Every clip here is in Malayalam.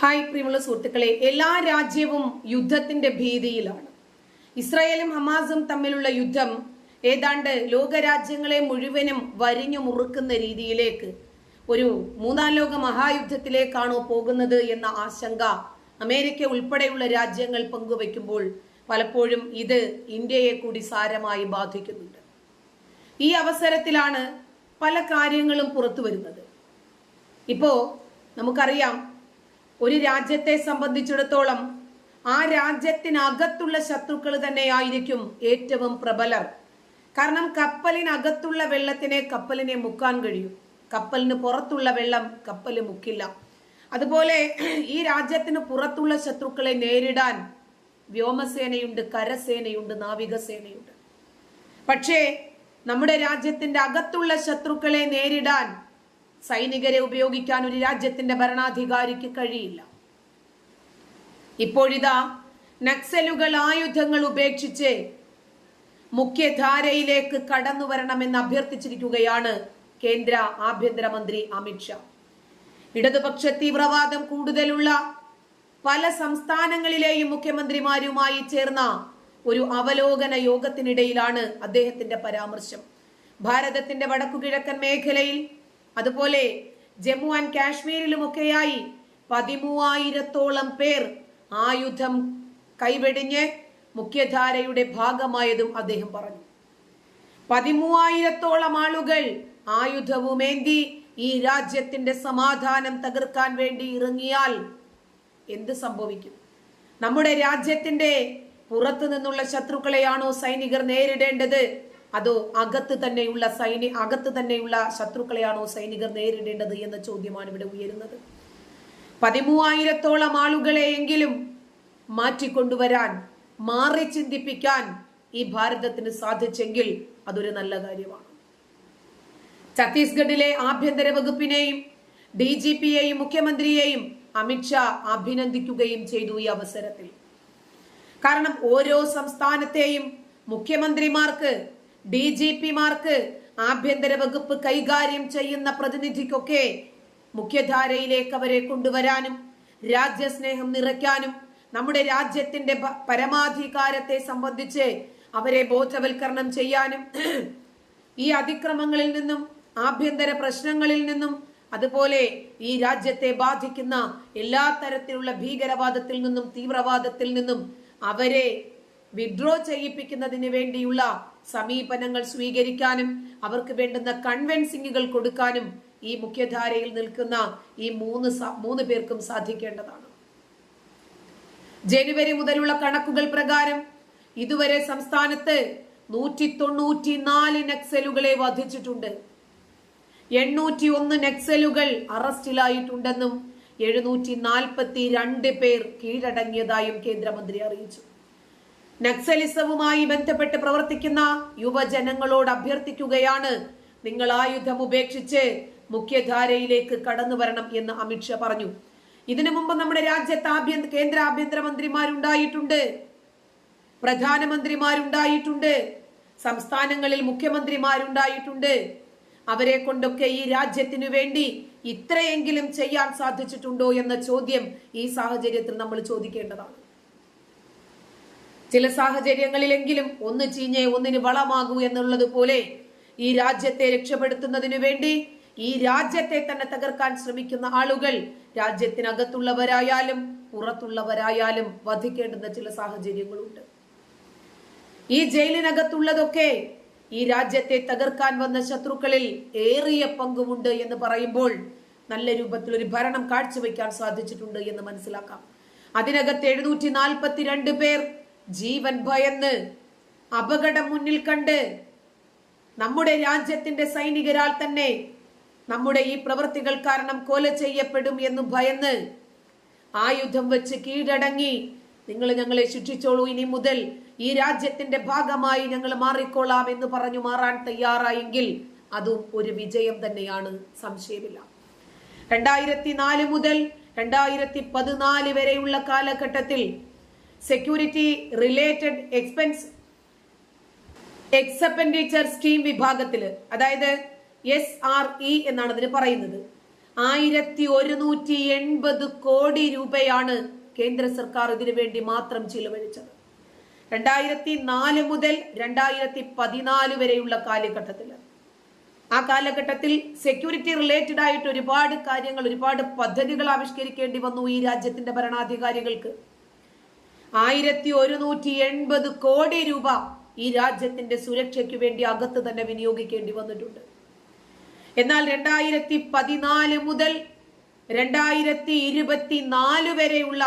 ഹായ് പ്രിയമുള്ള സുഹൃത്തുക്കളെ എല്ലാ രാജ്യവും യുദ്ധത്തിന്റെ ഭീതിയിലാണ്. ഇസ്രായേലും ഹമാസും തമ്മിലുള്ള യുദ്ധം ഏതാണ്ട് ലോകരാജ്യങ്ങളെ മുഴുവനും വരിഞ്ഞു മുറുക്കുന്ന രീതിയിലേക്ക് ഒരു മൂന്നാം ലോക മഹായുദ്ധത്തിലേക്കാണോ പോകുന്നത് എന്ന ആശങ്ക അമേരിക്ക ഉൾപ്പെടെയുള്ള രാജ്യങ്ങൾ പങ്കുവയ്ക്കുമ്പോൾ പലപ്പോഴും ഇത് ഇന്ത്യയെ കൂടി സാരമായി ബാധിക്കുന്നുണ്ട്. ഈ അവസരത്തിലാണ് പല കാര്യങ്ങളും പുറത്തു വരുന്നത് ഇപ്പോ നമുക്കറിയാം ഒരു രാജ്യത്തെ സംബന്ധിച്ചിടത്തോളം ആ രാജ്യത്തിനകത്തുള്ള ശത്രുക്കൾ തന്നെയായിരിക്കും ഏറ്റവും പ്രബലർ. കാരണം കപ്പലിനകത്തുള്ള വെള്ളത്തിനെ കപ്പലിനെ മുക്കാൻ കഴിയും. കപ്പലിന് പുറത്തുള്ള വെള്ളം കപ്പൽ മുക്കില്ല. അതുപോലെ ഈ രാജ്യത്തിന് പുറത്തുള്ള ശത്രുക്കളെ നേരിടാൻ വ്യോമസേനയുണ്ട് കരസേനയുണ്ട് നാവികസേനയുണ്ട്. പക്ഷേ നമ്മുടെ രാജ്യത്തിന്റെ അകത്തുള്ള ശത്രുക്കളെ നേരിടാൻ സൈനികരെ ഉപയോഗിക്കാൻ ഒരു രാജ്യത്തിന്റെ ഭരണാധികാരിക്ക് കഴിയില്ല. ഇപ്പോഴിതാ നക്സലുകൾ ആയുധങ്ങൾ ഉപേക്ഷിച്ച് മുഖ്യധാരയിലേക്ക് കടന്നു വരണമെന്ന് അഭ്യർത്ഥിച്ചിരിക്കുകയാണ് കേന്ദ്ര ആഭ്യന്തരമന്ത്രി അമിത്ഷാ ഇടതുപക്ഷ തീവ്രവാദം കൂടുതലുള്ള പല സംസ്ഥാനങ്ങളിലെയും മുഖ്യമന്ത്രിമാരുമായി ചേർന്ന ഒരു അവലോകന യോഗത്തിനിടയിലാണ് അദ്ദേഹത്തിന്റെ പരാമർശം. ഭാരതത്തിന്റെ വടക്കുകിഴക്കൻ മേഖലയിൽ അതുപോലെ ജമ്മു ആൻഡ് കാശ്മീരിലുമൊക്കെയായി പതിമൂവായിരത്തോളം പേർ ആയുധം കൈവെടിഞ്ഞ് മുഖ്യധാരയുടെ ഭാഗമായതും അദ്ദേഹം പറഞ്ഞു. പതിമൂവായിരത്തോളം ആളുകൾ ആയുധവുമേന്തി ഈ രാജ്യത്തിന്റെ സമാധാനം തകർക്കാൻ വേണ്ടി ഇറങ്ങിയാൽ എന്ത് സംഭവിക്കും? നമ്മുടെ രാജ്യത്തിന്റെ പുറത്തു നിന്നുള്ള ശത്രുക്കളെയാണോ സൈനികർ നേരിടേണ്ടത്? അതോ അകത്ത് തന്നെയുള്ള സൈനി അകത്ത് തന്നെയുള്ള ശത്രുക്കളെയാണോ സൈനികർ നേരിടേണ്ടത് എന്ന ചോദ്യമാണ് ഇവിടെ ഉയരുന്നത്. പതിമൂവായിരത്തോളം ആളുകളെയെങ്കിലും മാറ്റിക്കൊണ്ടുവരാൻ മാറി ചിന്തിപ്പിക്കാൻ ഈ ഭാരതത്തിന് സാധിച്ചെങ്കിൽ അതൊരു നല്ല കാര്യമാണ്. ഛത്തീസ്ഗഡിലെ ആഭ്യന്തര വകുപ്പിനെയും ഡി ജി പിയെയും മുഖ്യമന്ത്രിയെയും അമിത്ഷാ അഭിനന്ദിക്കുകയും ചെയ്തു ഈ അവസരത്തിൽ. കാരണം ഓരോ സംസ്ഥാനത്തെയും മുഖ്യമന്ത്രിമാർക്ക് ഡി ജി പിമാർക്ക് ആഭ്യന്തര വകുപ്പ് കൈകാര്യം ചെയ്യുന്ന പ്രതിനിധിക്കൊക്കെ മുഖ്യധാരയിലേക്ക് അവരെ കൊണ്ടുവരാനും രാജ്യസ്നേഹം നിറയ്ക്കാനും നമ്മുടെ രാജ്യത്തിന്റെ പരമാധികാരത്തെ സംബന്ധിച്ച് അവരെ ബോധവൽക്കരണം ചെയ്യാനും ഈ അതിക്രമങ്ങളിൽ നിന്നും ആഭ്യന്തര പ്രശ്നങ്ങളിൽ നിന്നും അതുപോലെ ഈ രാജ്യത്തെ ബാധിക്കുന്ന എല്ലാ തരത്തിലുള്ള ഭീകരവാദത്തിൽ നിന്നും തീവ്രവാദത്തിൽ നിന്നും അവരെ വിഡ്രോ ചെയ്യിപ്പിക്കുന്നതിന് വേണ്ടിയുള്ള സമീപനങ്ങൾ സ്വീകരിക്കാനും അവർക്ക് വേണ്ടുന്ന കൺവെൻസിങ്ങുകൾ കൊടുക്കാനും ഈ മുഖ്യധാരയിൽ നിൽക്കുന്ന ഈ മൂന്ന് മൂന്ന് പേർക്കും സാധിക്കേണ്ടതാണ്. ജനുവരി മുതലുള്ള കണക്കുകൾ പ്രകാരം ഇതുവരെ സംസ്ഥാനത്ത് നൂറ്റി തൊണ്ണൂറ്റി നാല് നക്സലുകളെ വധിച്ചിട്ടുണ്ട്. എണ്ണൂറ്റി ഒന്ന് നക്സലുകൾ അറസ്റ്റിലായിട്ടുണ്ടെന്നും എഴുന്നൂറ്റി നാൽപ്പത്തി രണ്ട് പേർ കീഴടങ്ങിയതായും കേന്ദ്രമന്ത്രി അറിയിച്ചു. നക്സലിസവുമായി ബന്ധപ്പെട്ട് പ്രവർത്തിക്കുന്ന യുവജനങ്ങളോട് അഭ്യർത്ഥിക്കുകയാണ്. നിങ്ങൾ ആയുധം ഉപേക്ഷിച്ച് മുഖ്യധാരയിലേക്ക് കടന്നു വരണം എന്ന് അമിത്ഷാ പറഞ്ഞു. ഇതിനു മുമ്പ് നമ്മുടെ രാജ്യത്ത് ആഭ്യന്തര കേന്ദ്ര ആഭ്യന്തരമന്ത്രിമാരുണ്ടായിട്ടുണ്ട് പ്രധാനമന്ത്രിമാരുണ്ടായിട്ടുണ്ട്. സംസ്ഥാനങ്ങളിൽ മുഖ്യമന്ത്രിമാരുണ്ടായിട്ടുണ്ട്. അവരെ കൊണ്ടൊക്കെ ഈ രാജ്യത്തിനു വേണ്ടി ഇത്രയെങ്കിലും ചെയ്യാൻ സാധിച്ചിട്ടുണ്ടോ എന്ന ചോദ്യം ഈ സാഹചര്യത്തിൽ നമ്മൾ ചോദിക്കേണ്ടതാണ്. ചില സാഹചര്യങ്ങളിലെങ്കിലും ഒന്ന് ചീഞ്ഞേ ഒന്നിന് വളമാകൂ എന്നുള്ളത് പോലെ ഈ രാജ്യത്തെ രക്ഷപ്പെടുത്തുന്നതിനു വേണ്ടി ഈ രാജ്യത്തെ തന്നെ തകർക്കാൻ ശ്രമിക്കുന്ന ആളുകൾ രാജ്യത്തിനകത്തുള്ളവരായാലും പുറത്തുള്ളവരായാലും വധിക്കേണ്ടുന്ന ചില സാഹചര്യങ്ങളുണ്ട്. ഈ ജയിലിനകത്തുള്ളതൊക്കെ ഈ രാജ്യത്തെ തകർക്കാൻ വന്ന ശത്രുക്കളിൽ ഏറിയ പങ്കുമുണ്ട് എന്ന് പറയുമ്പോൾ നല്ല രൂപത്തിൽ ഒരു ഭരണം കാഴ്ചവെക്കാൻ സാധിച്ചിട്ടുണ്ട് എന്ന് മനസ്സിലാക്കാം. അതിനകത്ത് എഴുന്നൂറ്റി നാൽപ്പത്തിരണ്ട് പേർ ജീവൻ ഭയന്ന് അപകടം മുന്നിൽ കണ്ട് നമ്മുടെ രാജ്യത്തിന്റെ സൈനികരാൽ തന്നെ നമ്മുടെ ഈ പ്രവൃത്തികൾ കാരണം കൊല ചെയ്യപ്പെടും എന്ന് ഭയന്ന് ആയുധം വെച്ച് കീഴടങ്ങി. നിങ്ങൾ ഞങ്ങളെ ശിക്ഷിച്ചോളൂ. ഇനി മുതൽ ഈ രാജ്യത്തിന്റെ ഭാഗമായി ഞങ്ങൾ മാറിക്കൊള്ളാം എന്ന് പറഞ്ഞു മാറാൻ തയ്യാറായെങ്കിൽ അതും ഒരു വിജയം തന്നെയാണ്. സംശയമില്ല. രണ്ടായിരത്തി നാല് മുതൽ രണ്ടായിരത്തി പതിനാല് വരെയുള്ള കാലഘട്ടത്തിൽ security related expense expenditure scheme വിഭാഗത്തിൽ അതായത് എസ് ആർ ഇ എന്നാണ് അതിന് പറയുന്നത്. ആയിരത്തി ഒരുന്നൂറ്റി എൺപത് കോടി രൂപയാണ് കേന്ദ്ര സർക്കാർ ഇതിനു വേണ്ടി മാത്രം ചിലവഴിച്ചത്. രണ്ടായിരത്തി നാല് മുതൽ രണ്ടായിരത്തി പതിനാല് വരെയുള്ള കാലഘട്ടത്തിൽ ആ കാലഘട്ടത്തിൽ സെക്യൂരിറ്റി റിലേറ്റഡ് ആയിട്ട് ഒരുപാട് കാര്യങ്ങൾ ഒരുപാട് പദ്ധതികൾ ആവിഷ്കരിക്കേണ്ടി വന്നു ഈ രാജ്യത്തിന്റെ ഭരണാധികാരികൾക്ക്. ആയിരത്തി ഒരുന്നൂറ്റി എൺപത് കോടി രൂപ ഈ രാജ്യത്തിന്റെ സുരക്ഷയ്ക്ക് വേണ്ടി അകത്ത് തന്നെ വിനിയോഗിക്കേണ്ടി വന്നിട്ടുണ്ട്. എന്നാൽ രണ്ടായിരത്തി പതിനാല് മുതൽ രണ്ടായിരത്തി ഇരുപത്തിനാല് വരെയുള്ള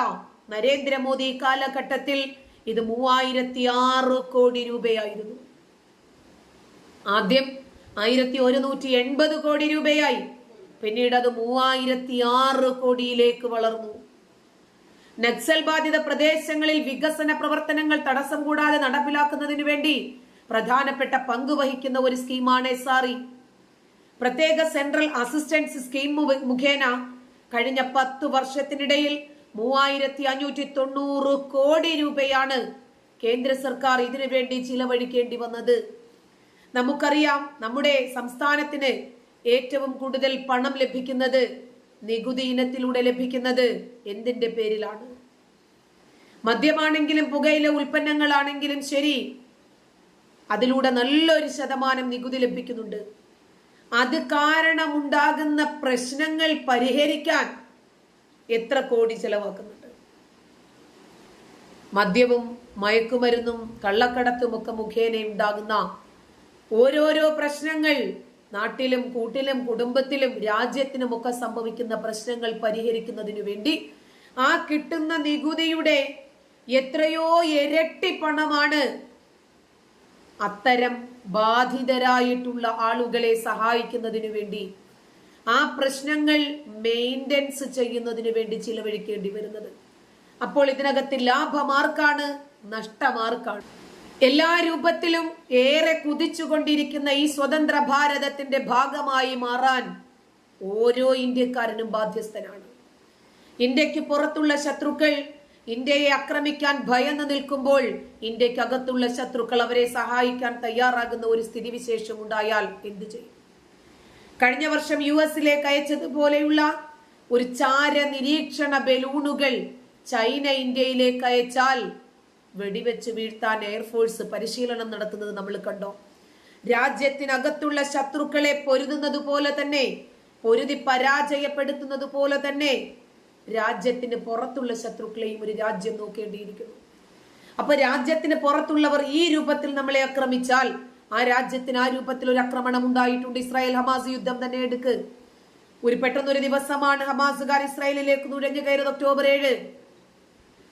നരേന്ദ്രമോദി കാലഘട്ടത്തിൽ ഇത് മൂവായിരത്തി ആറ് കോടി രൂപയായിരുന്നു. ആദ്യം ആയിരത്തി ഒരുന്നൂറ്റി എൺപത് കോടി രൂപയായി. പിന്നീട് അത് മൂവായിരത്തി ആറ് കോടിയിലേക്ക് വളർന്നു. നക്സൽ ബാധിത പ്രദേശങ്ങളിൽ വികസന പ്രവർത്തനങ്ങൾ തടസ്സം കൂടാതെ നടപ്പിലാക്കുന്നതിനു വേണ്ടി പ്രധാനപ്പെട്ട പങ്ക് വഹിക്കുന്ന ഒരു സ്കീമാണ് എസ് ആർ ഇ പ്രത്യേക സെൻട്രൽ അസിസ്റ്റൻസ് സ്കീം മുഖേന കഴിഞ്ഞ പത്തു വർഷത്തിനിടയിൽ മൂവായിരത്തി അഞ്ഞൂറ്റി തൊണ്ണൂറ് കോടി രൂപയാണ് കേന്ദ്ര സർക്കാർ ഇതിനു വേണ്ടി ചിലവഴിക്കേണ്ടി വന്നത്. നമുക്കറിയാം നമ്മുടെ സംസ്ഥാനത്തിന് ഏറ്റവും കൂടുതൽ പണം ലഭിക്കുന്നത് നികുതി ഇനത്തിലൂടെ ലഭിക്കുന്നത് എന്തിന്റെ പേരിലാണ്? മദ്യമാണെങ്കിലും പുകയില ഉൽപ്പന്നങ്ങളാണെങ്കിലും ശരി. അതിലൂടെ നല്ലൊരു ശതമാനം നികുതി ലഭിക്കുന്നുണ്ട്. അത് കാരണമുണ്ടാകുന്ന പ്രശ്നങ്ങൾ പരിഹരിക്കാൻ എത്ര കോടി ചെലവാക്കുന്നുണ്ട്? മദ്യവും മയക്കുമരുന്നും കള്ളക്കടത്തും ഒക്കെ മുഖേന ഉണ്ടാകുന്ന ഓരോരോ പ്രശ്നങ്ങൾ നാട്ടിലും കൂട്ടിലും കുടുംബത്തിലും രാജ്യത്തിനും ഒക്കെ സംഭവിക്കുന്ന പ്രശ്നങ്ങൾ പരിഹരിക്കുന്നതിനു വേണ്ടി ആ കിട്ടുന്ന നികുതിയുടെ എത്രയോ ഇരട്ടി പണമാണ് അത്തരം ബാധിതരായിട്ടുള്ള ആളുകളെ സഹായിക്കുന്നതിനു വേണ്ടി ആ പ്രശ്നങ്ങൾ മെയിന്റെൻസ് ചെയ്യുന്നതിന് വേണ്ടി ചിലവഴിക്കേണ്ടി വരുന്നത്. അപ്പോൾ ഇതിനകത്ത് ലാഭമാർക്കാണ് നഷ്ടമാർക്കാണ്. എല്ലാ രൂപത്തിലും ഏറെ കുതിച്ചുകൊണ്ടിരിക്കുന്ന ഈ സ്വതന്ത്ര ഭാരതത്തിന്റെ ഭാഗമായി മാറാൻ ഓരോ ഇന്ത്യക്കാരനും ബാധ്യസ്ഥനാണ്. ഇന്ത്യയ്ക്ക് പുറത്തുള്ള ശത്രുക്കൾ ഇന്ത്യയെ ആക്രമിക്കാൻ ഭയന്ന് നിൽക്കുമ്പോൾ ഇന്ത്യക്കകത്തുള്ള ശത്രുക്കൾ അവരെ സഹായിക്കാൻ തയ്യാറാകുന്ന ഒരു സ്ഥിതിവിശേഷം ഉണ്ടായാൽ എന്തു ചെയ്യും? കഴിഞ്ഞ വർഷം യു എസിലേക്ക് അയച്ചതുപോലെയുള്ള ഒരു ചാര നിരീക്ഷണ ബലൂണുകൾ ചൈന ഇന്ത്യയിലേക്ക് അയച്ചാൽ വെടിവെച്ച് വീഴ്ത്താൻ എയർഫോഴ്സ് പരിശീലനം നടത്തുന്നത് നമ്മൾ കണ്ടോ? രാജ്യത്തിനകത്തുള്ള ശത്രുക്കളെ പൊരുതുന്നത് പോലെ തന്നെ പൊരുതി പരാജയപ്പെടുത്തുന്നത് പോലെ തന്നെ രാജ്യത്തിന് പുറത്തുള്ള ശത്രുക്കളെയും ഒരു രാജ്യം നോക്കേണ്ടിയിരിക്കുന്നു. അപ്പൊ രാജ്യത്തിന് പുറത്തുള്ളവർ ഈ രൂപത്തിൽ നമ്മളെ ആക്രമിച്ചാൽ ആ രാജ്യത്തിന് ആ രൂപത്തിൽ ഒരു ആക്രമണം ഉണ്ടായിട്ടുണ്ട്. ഇസ്രായേൽ ഹമാസ് യുദ്ധം തന്നെ എടുക്ക്. ഒരു പെട്ടെന്നൊരു ദിവസമാണ് ഹമാസുകാർ ഇസ്രായേലിലേക്ക് നുഴഞ്ഞു കയറിയത് ഒക്ടോബർ ഏഴ്.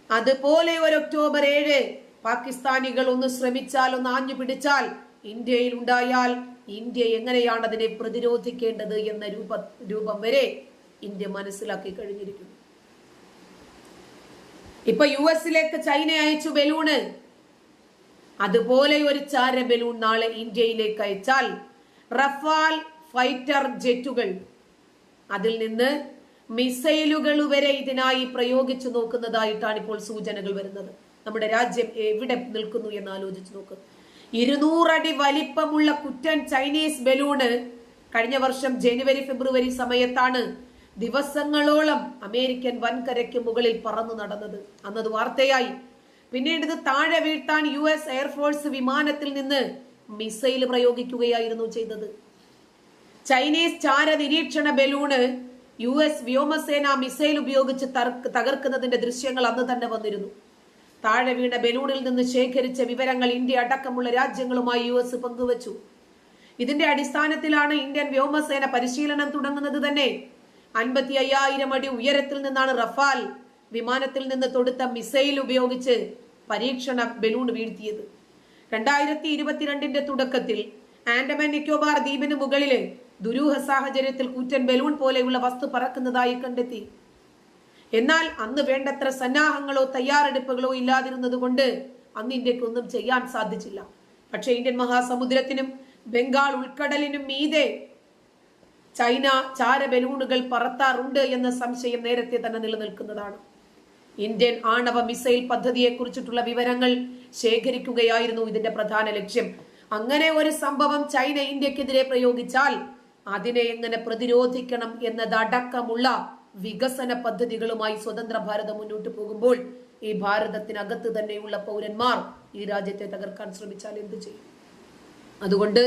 അതുപോലെ ഒരു ഒക്ടോബർ ഏഴ് പാകിസ്ഥാനികൾ ഒന്ന് ശ്രമിച്ചാൽ ഒന്ന് ആഞ്ഞു പിടിച്ചാൽ ഇന്ത്യയിൽ ഉണ്ടായാൽ ഇന്ത്യ എങ്ങനെയാണ് അതിനെ പ്രതിരോധിക്കേണ്ടത് എന്ന രൂപ രൂപം വരെ ഇന്ത്യ മനസ്സിലാക്കി കഴിഞ്ഞിരിക്കുന്നു. ഇപ്പൊ യു എസിലേക്ക് ചൈന അയച്ചു ബലൂണ്. അതുപോലെ ഒരു ചാര ബലൂൺ നാളെ ഇന്ത്യയിലേക്ക് അയച്ചാൽ റഫാൽ ഫൈറ്റർ ജെറ്റുകൾ അതിൽ നിന്ന് മിസൈലുകൾ വരെ ഇതിനായി പ്രയോഗിച്ചു നോക്കുന്നതായിട്ടാണ് ഇപ്പോൾ സൂചനകൾ വരുന്നത്. നമ്മുടെ രാജ്യം എവിടെ നിൽക്കുന്നു എന്ന് ആലോചിച്ച് നോക്ക്. ഇരുന്നൂറടി വലിപ്പമുള്ള കുറ്റൻ ചൈനീസ് ബലൂണ് കഴിഞ്ഞ വർഷം ജനുവരി ഫെബ്രുവരി സമയത്താണ് ദിവസങ്ങളോളം അമേരിക്കൻ വൻകരയ്ക്ക് മുകളിൽ പറന്നു നടന്നത്. അന്നത് വാർത്തയായി. പിന്നീട് ഇത് താഴെ വീഴ്ത്താൻ യു എസ് എയർഫോഴ്സ് വിമാനത്തിൽ നിന്ന് മിസൈൽ പ്രയോഗിക്കുകയായിരുന്നു ചെയ്തത്. ചൈനീസ് ചാര നിരീക്ഷണ ബലൂണ് യു എസ് വ്യോമസേന മിസൈൽ ഉപയോഗിച്ച് തകർക്കുന്നതിന്റെ ദൃശ്യങ്ങൾ അന്ന് തന്നെ വന്നിരുന്നു. താഴെ വീണ ബലൂണിൽ നിന്ന് ശേഖരിച്ച വിവരങ്ങൾ ഇന്ത്യ അടക്കമുള്ള രാജ്യങ്ങളുമായി യു എസ് പങ്കുവച്ചു. ഇതിന്റെ അടിസ്ഥാനത്തിലാണ് ഇന്ത്യൻ വ്യോമസേന പരിശീലനം തുടങ്ങുന്നത് തന്നെ. അൻപത്തി അയ്യായിരം അടി ഉയരത്തിൽ നിന്നാണ് റഫാൽ വിമാനത്തിൽ നിന്ന് തൊടുത്ത മിസൈൽ ഉപയോഗിച്ച് പരീക്ഷണ ബലൂൺ വീഴ്ത്തിയത്. രണ്ടായിരത്തി ഇരുപത്തിരണ്ടിന്റെ തുടക്കത്തിൽ ആൻഡമാൻ നിക്കോബാർ ദ്വീപിന് മുകളിൽ ദുരൂഹ സാഹചര്യത്തിൽ കൂറ്റൻ ബലൂൺ പോലെയുള്ള വസ്തു പറക്കുന്നതായി കണ്ടെത്തി. എന്നാൽ അന്ന് വേണ്ടത്ര സന്നാഹങ്ങളോ തയ്യാറെടുപ്പുകളോ ഇല്ലാതിരുന്നത് കൊണ്ട് അന്ന് ഇന്ത്യക്കൊന്നും ചെയ്യാൻ സാധിച്ചില്ല. പക്ഷേ ഇന്ത്യൻ മഹാസമുദ്രത്തിനും ബംഗാൾ ഉൾക്കടലിനും മീതെ ചൈന ചാര ബലൂണുകൾ പറത്താറുണ്ട് എന്ന സംശയം നേരത്തെ തന്നെ നിലനിൽക്കുന്നതാണ്. ഇന്ത്യൻ ആണവ മിസൈൽ പദ്ധതിയെ കുറിച്ചിട്ടുള്ള വിവരങ്ങൾ ശേഖരിക്കുകയായിരുന്നു ഇതിന്റെ പ്രധാന ലക്ഷ്യം. അങ്ങനെ ഒരു സംഭവം ചൈന ഇന്ത്യക്കെതിരെ പ്രയോഗിച്ചാൽ അതിനെ എങ്ങനെ പ്രതിരോധിക്കണം എന്നതടക്കമുള്ള വികസന പദ്ധതികളുമായി സ്വതന്ത്ര ഭാരതം മുന്നോട്ട് പോകുമ്പോൾ ഈ ഭാരതത്തിനകത്ത് തന്നെയുള്ള പൗരന്മാർ ഈ രാജ്യത്തെ തകർക്കാൻ ശ്രമിച്ചാൽ എന്ത് ചെയ്യും? അതുകൊണ്ട്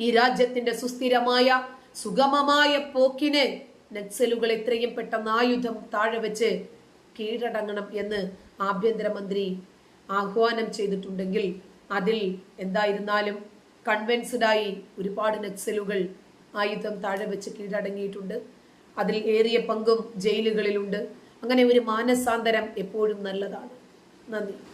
ഈ രാജ്യത്തിന്റെ സുസ്ഥിരമായ സുഗമമായ പോക്കിന് നക്സലുകൾ എത്രയും പെട്ടെന്ന് ആയുധം താഴെ വെച്ച് കീഴടങ്ങണം എന്ന് ആഭ്യന്തരമന്ത്രി ആഹ്വാനം ചെയ്തിട്ടുണ്ടെങ്കിൽ അതിൽ എന്തായിരുന്നാലും കൺവിൻസ്ഡായി ഒരുപാട് നക്സലുകൾ ആയുധം താഴെ വെച്ച് കീഴടങ്ങിയിട്ടുണ്ട്. അതിൽ ഏറിയ പങ്കും ജയിലുകളിലുണ്ട്. അങ്ങനെ ഒരു മാനസാന്തരം എപ്പോഴും നല്ലതാണ്. നന്ദി.